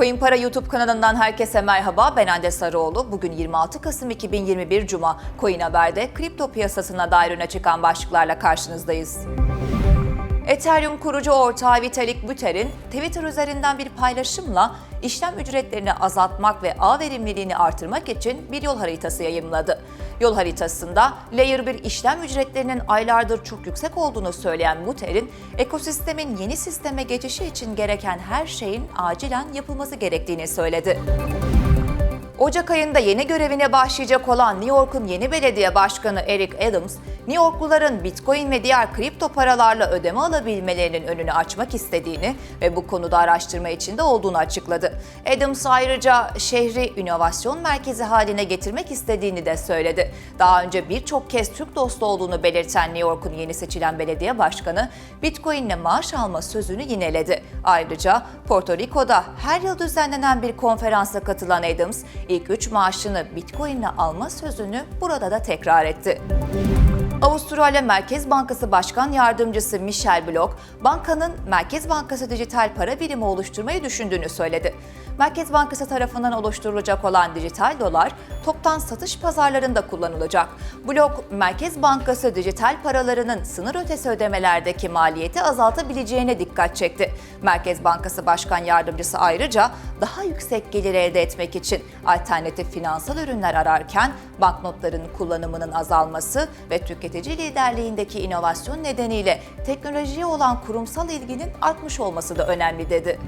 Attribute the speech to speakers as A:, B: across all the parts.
A: Coin Para YouTube kanalından herkese merhaba. Ben Hande Sarıoğlu. Bugün 26 Kasım 2021 Cuma. Coin Haber'de kripto piyasasına dair öne çıkan başlıklarla karşınızdayız. Ethereum kurucu ortağı Vitalik Buterin, Twitter üzerinden bir paylaşımla işlem ücretlerini azaltmak ve ağ verimliliğini artırmak için bir yol haritası yayımladı. Yol haritasında Layer 1 işlem ücretlerinin aylardır çok yüksek olduğunu söyleyen Buterin, ekosistemin yeni sisteme geçişi için gereken her şeyin acilen yapılması gerektiğini söyledi. Ocak ayında yeni görevine başlayacak olan New York'un yeni belediye başkanı Eric Adams, New Yorkluların Bitcoin ve diğer kripto paralarla ödeme alabilmelerinin önünü açmak istediğini ve bu konuda araştırma içinde olduğunu açıkladı. Adams ayrıca şehri inovasyon merkezi haline getirmek istediğini de söyledi. Daha önce birçok kez Türk dostu olduğunu belirten New York'un yeni seçilen belediye başkanı, Bitcoin'le maaş alma sözünü yineledi. Ayrıca Porto Rico'da her yıl düzenlenen bir konferansa katılan Adams, ilk üç maaşını Bitcoin'le alma sözünü burada da tekrar etti. Avustralya Merkez Bankası Başkan Yardımcısı Michel Bloch, bankanın Merkez Bankası dijital para birimi oluşturmayı düşündüğünü söyledi. Merkez Bankası tarafından oluşturulacak olan dijital dolar toptan satış pazarlarında kullanılacak. Bloch, Merkez Bankası dijital paralarının sınır ötesi ödemelerdeki maliyeti azaltabileceğine dikkat çekti. Merkez Bankası Başkan Yardımcısı ayrıca daha yüksek gelir elde etmek için alternatif finansal ürünler ararken banknotların kullanımının azalması ve tüketici liderliğindeki inovasyon nedeniyle teknolojiye olan kurumsal ilginin artmış olması da önemli dedi.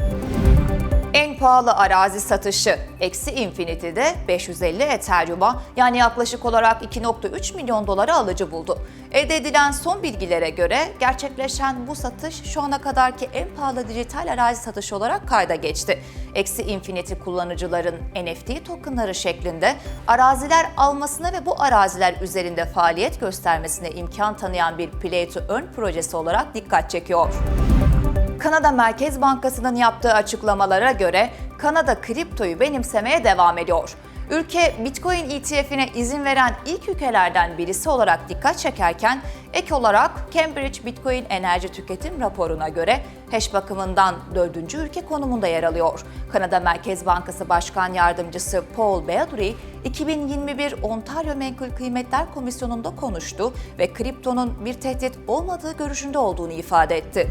A: En pahalı arazi satışı eksi Infinity'de 550 Ethereum'a yani yaklaşık olarak 2.3 milyon dolara alıcı buldu. Elde edilen son bilgilere göre gerçekleşen bu satış şu ana kadarki en pahalı dijital arazi satışı olarak kayda geçti. Eksi Infinity kullanıcıların NFT tokenları şeklinde araziler almasına ve bu araziler üzerinde faaliyet göstermesine imkan tanıyan bir Play to Earn projesi olarak dikkat çekiyor. Kanada Merkez Bankası'nın yaptığı açıklamalara göre Kanada kriptoyu benimsemeye devam ediyor. Ülke Bitcoin ETF'ine izin veren ilk ülkelerden birisi olarak dikkat çekerken ek olarak Cambridge Bitcoin Enerji Tüketim raporuna göre hash bakımından dördüncü ülke konumunda yer alıyor. Kanada Merkez Bankası Başkan Yardımcısı Paul Beadry, 2021 Ontario Menkul Kıymetler Komisyonu'nda konuştu ve kriptonun bir tehdit olmadığı görüşünde olduğunu ifade etti.